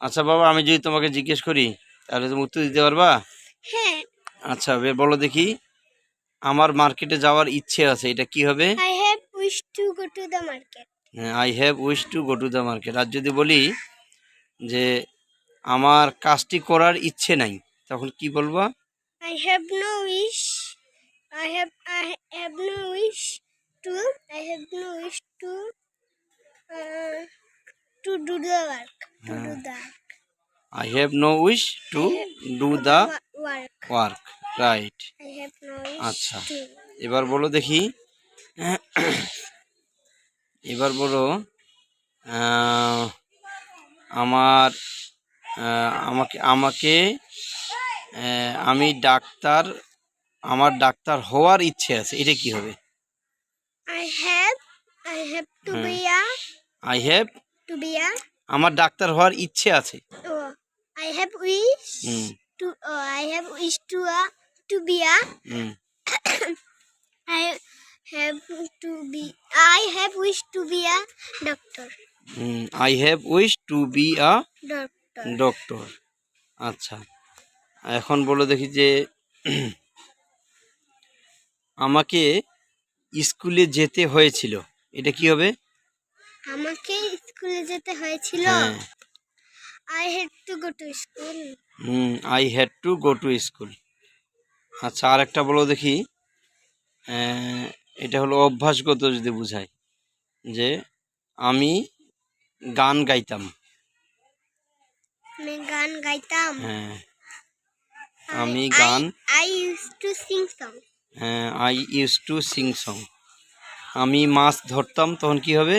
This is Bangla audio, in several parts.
আচ্ছা বাবা আমি যদি তোমাকে জিজ্ঞেস করি তাহলে তুমি উত্তর দিতে পারবা হ্যাঁ আচ্ছা বে বলো দেখি আমার মার্কেটে যাওয়ার ইচ্ছে আছে এটা কি হবে I have wish to go to the market হ্যাঁ I have wish to go to the market আর যদি বলি যে আমার কাজটি করার ইচ্ছে নাই তখন কি বলবা I have no wish. I have I have no wish to. I have no wish to. To do the work. To do the I have no wish to do the wo- work. Work right I have no wish আচ্ছা। এবার বলো দেখি এবার বলো আমার আমাকে আমাকে আমি ডাক্তার আমার ডাক্তার হওয়ার ইচ্ছে আছে এটা কি হবে I have. I have to be a. I have To be a. আমার ডাক্তার হওয়ার ইচ্ছে আছে Oh, I have wish hmm to. Oh, I have wish to a. To be a. Hmm I have to be. I have wish to be a doctor. I have wish to be a Doctor. Doctor আচ্ছা এখন বলো দেখি যে আমাকে স্কুলে যেতে হয়েছিল এটা কি হবে আমাকে স্কুলে যেতে হয়েছিল। হ্যাঁ। I had to go to school hmm I had to go to school আচ্ছা আর একটা বলো দেখি। এটা হলো অভ্যাসগত যদি বুঝায় যে আমি গান গাইতাম। আমি গান গাইতাম। হ্যাঁ। আমি গান I use to sing song হ্যাঁ I use to sing song আমি মাছ ধরতাম তখন কি হবে?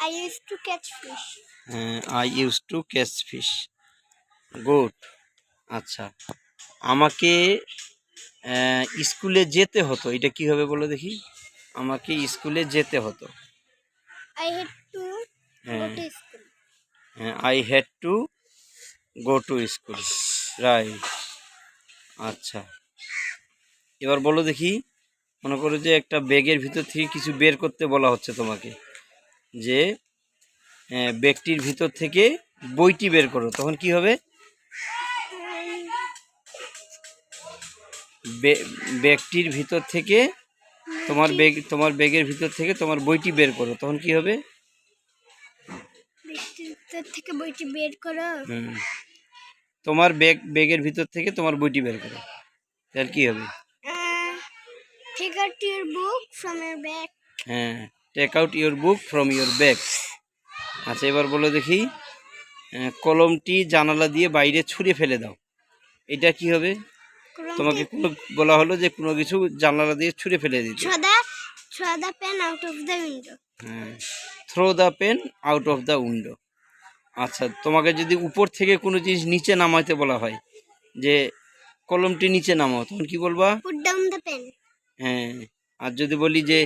I use to catch fish I use to catch fish good আচ্ছা। আমাকে আহ, স্কুলে যেতে হতো। এটা কি হবে বলো দেখি? আমাকে স্কুলে যেতে হতো। I had to I had to go to school right আচ্ছা। এবার বলো দেখি। মনে করো যে একটা ব্যাগের ভিতর থেকে কিছু বের করতে বলা হচ্ছে তোমাকে। যে ব্যাগটির ভিতর থেকে বইটি বের করো তখন কি হবে? ব্যাগটির ভিতর থেকে তোমার ব্যাগ তোমার ব্যাগের ভিতর থেকে তোমার বইটি বের করো তখন কি হবে? থেকে বইটি বের করো। তোমার ব্যাগ ব্যাগের ভিতর থেকে তোমার বইটি বের করো তাহলে কি হবে? বুক ফ্রম ব্যাগ হ্যাঁ। Take out your book from your bag আচ্ছা এবার বলো দেখি। কলমটি জানালা দিয়ে বাইরে ছুঁড়ে ফেলে দাও। এটা কি হবে? তোমাকে কোনো বলা হলো যে কোনো কিছু জানালা দিয়ে ছুঁড়ে ফেলে দিতে। Throw the pen out of the window হ্যাঁ throw the pen out of the window আচ্ছা তোমাকে যদি উপর থেকে কোনো জিনিস নিচে নামাইতে বলা হয় যে কলমটি নিচে নামাও তখন কি বলবা? পুট ডাউন দ্য পেন হ্যাঁ আর যদি বলি যে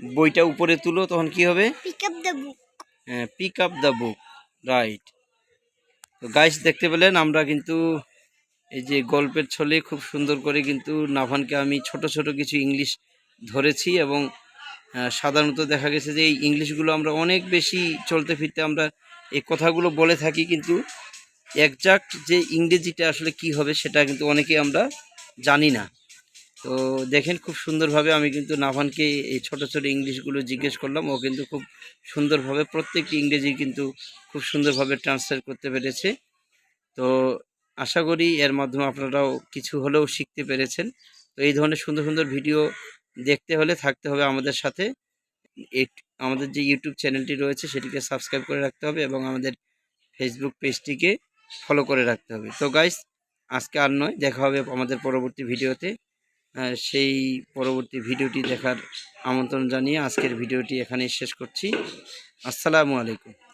বইটা উপরে তুলো তখন কি হবে? পিক আপ দ্য বুক হ্যাঁ pick up the book right তো গাইস দেখতে পেলেন আমরা কিন্তু এই যে গল্পের ছলে খুব সুন্দর করে কিন্তু নাভানকে আমি ছোট ছোট কিছু ইংলিশ ধরেছি এবং সাধারণত দেখা গেছে যে এই ইংলিশগুলো আমরা অনেক বেশি চলতে ফিরতে আমরা এই কথাগুলো বলে থাকি কিন্তু একজাক্ট যে ইংরেজিটা আসলে কি হবে সেটা কিন্তু অনেকে আমরা জানি না। তো দেখেন খুব সুন্দরভাবে আমি কিন্তু নাভানকে এই ছোট ছোট ইংলিশগুলো জিজ্ঞেস করলাম। ও কিন্তু খুব সুন্দরভাবে প্রত্যেকটি ইংরেজি কিন্তু খুব সুন্দরভাবে ট্রান্সলেট করতে পেরেছে। তো আশা করি এর মাধ্যমে আপনারাও কিছু হলেও শিখতে পেরেছেন। তো এই ধরনের সুন্দর সুন্দর ভিডিও দেখতে হলে থাকতে হবে আমাদের সাথে। আমাদের যে ইউটিউব চ্যানেলটি রয়েছে সেটিকে সাবস্ক্রাইব করে রাখতে হবে এবং আমাদের ফেসবুক পেজটিকে ফলো করে রাখতে হবে। তো গাইস, আজকে আর নয়, দেখা হবে আমাদের পরবর্তী ভিডিওতে। সেই পরবর্তী ভিডিওটি দেখার আমন্ত্রণ জানিয়ে আজকের ভিডিওটি এখানেই শেষ করছি। আসসালামু আলাইকুম।